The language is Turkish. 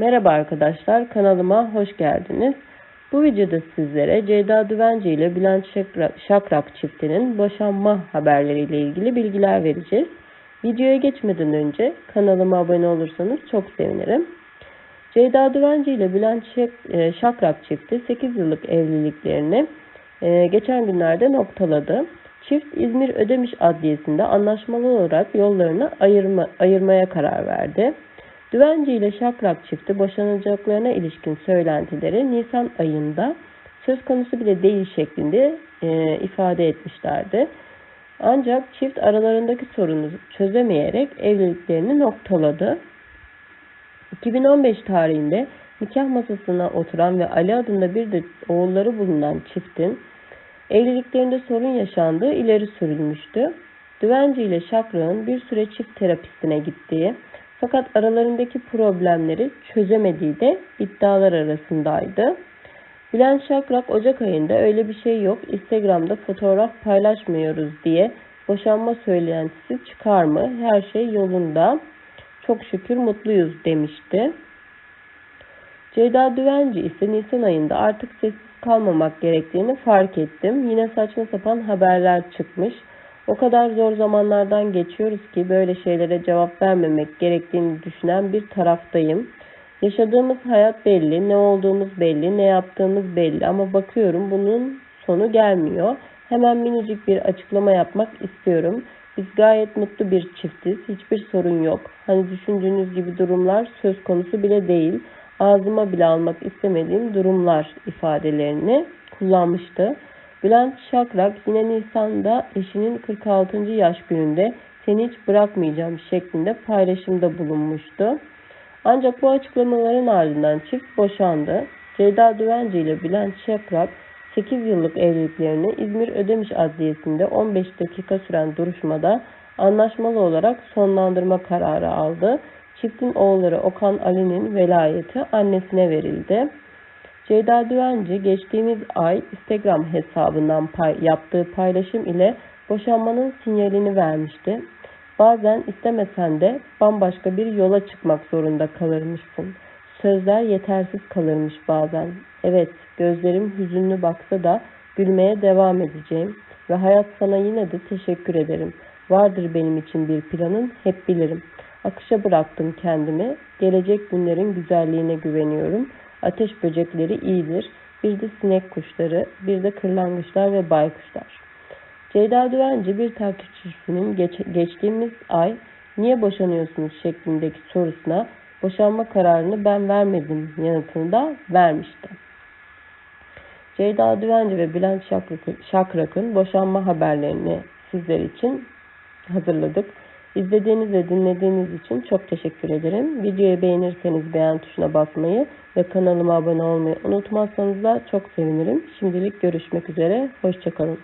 Merhaba arkadaşlar, kanalıma hoş geldiniz. Bu videoda sizlere Ceyda Düvenci ile Bülent Şakrak, çiftinin boşanma haberleriyle ilgili bilgiler vereceğiz. Videoya geçmeden önce kanalıma abone olursanız çok sevinirim. Ceyda Düvenci ile Bülent e, Şakrak çifti 8 yıllık evliliklerini e, geçen günlerde noktaladı. Çift İzmir Ödemiş Adliyesi'nde anlaşmalı olarak yollarını ayırma, ayırmaya karar verdi. Düvenci ile Şakrak çifti boşanacaklarına ilişkin söylentileri Nisan ayında söz konusu bile değil şeklinde e, ifade etmişlerdi. Ancak çift aralarındaki sorunu çözemeyerek evliliklerini noktaladı. 2015 tarihinde nikah masasına oturan ve Ali adında bir de oğulları bulunan çiftin evliliklerinde sorun yaşandığı ileri sürülmüştü. Düvenci ile Şakrak'ın bir süre çift terapistine gittiği fakat aralarındaki problemleri çözemediği de iddialar arasındaydı. Bülent Şakrak Ocak ayında öyle bir şey yok Instagram'da fotoğraf paylaşmıyoruz diye boşanma söylentisi çıkar mı? Her şey yolunda. Çok şükür mutluyuz demişti. Ceyda Düvenci ise Nisan ayında artık sessiz kalmamak gerektiğini fark ettim. Yine saçma sapan haberler çıkmış. O kadar zor zamanlardan geçiyoruz ki böyle şeylere cevap vermemek gerektiğini düşünen bir taraftayım. Yaşadığımız hayat belli, ne olduğumuz belli, ne yaptığımız belli ama bakıyorum bunun sonu gelmiyor. Hemen minicik bir açıklama yapmak istiyorum. Biz gayet mutlu bir çiftiz. Hiçbir sorun yok. Hani düşündüğünüz gibi durumlar söz konusu bile değil. Ağzıma bile almak istemediğim durumlar ifadelerini kullanmıştı. Bülent Şakrak yine Nisan'da eşinin 46. yaş gününde seni hiç bırakmayacağım şeklinde paylaşımda bulunmuştu. Ancak bu açıklamaların ardından çift boşandı. Ceyda Düvenci ile Bülent Şakrak 8 yıllık evliliklerini İzmir Ödemiş Adliyesi'nde 15 dakika süren duruşmada anlaşmalı olarak sonlandırma kararı aldı. Çiftin oğulları Okan Ali'nin velayeti annesine verildi. Ceyda Düvenci geçtiğimiz ay Instagram hesabından pay, yaptığı paylaşım ile boşanmanın sinyalini vermişti. Bazen istemesen de bambaşka bir yola çıkmak zorunda kalırmışsın. Sözler yetersiz kalırmış bazen. Evet, gözlerim hüzünlü baksa da gülmeye devam edeceğim ve hayat sana yine de teşekkür ederim. Vardır benim için bir planın, hep bilirim. Akışa bıraktım kendimi, gelecek günlerin güzelliğine güveniyorum.'' Ateş böcekleri iyidir. Bir de sinek kuşları, bir de kırlangıçlar ve baykuşlar. Ceyda Düvenci bir takipçisinin geç, geçtiğimiz ay niye boşanıyorsunuz şeklindeki sorusuna boşanma kararını ben vermedim yanıtını da vermişti. Ceyda Düvenci ve Bülent Şakrak'ın boşanma haberlerini sizler için hazırladık. İzlediğiniz ve dinlediğiniz için çok teşekkür ederim. Videoyu beğenirseniz beğen tuşuna basmayı ve kanalıma abone olmayı unutmazsanız da çok sevinirim. Şimdilik görüşmek üzere. Hoşçakalın.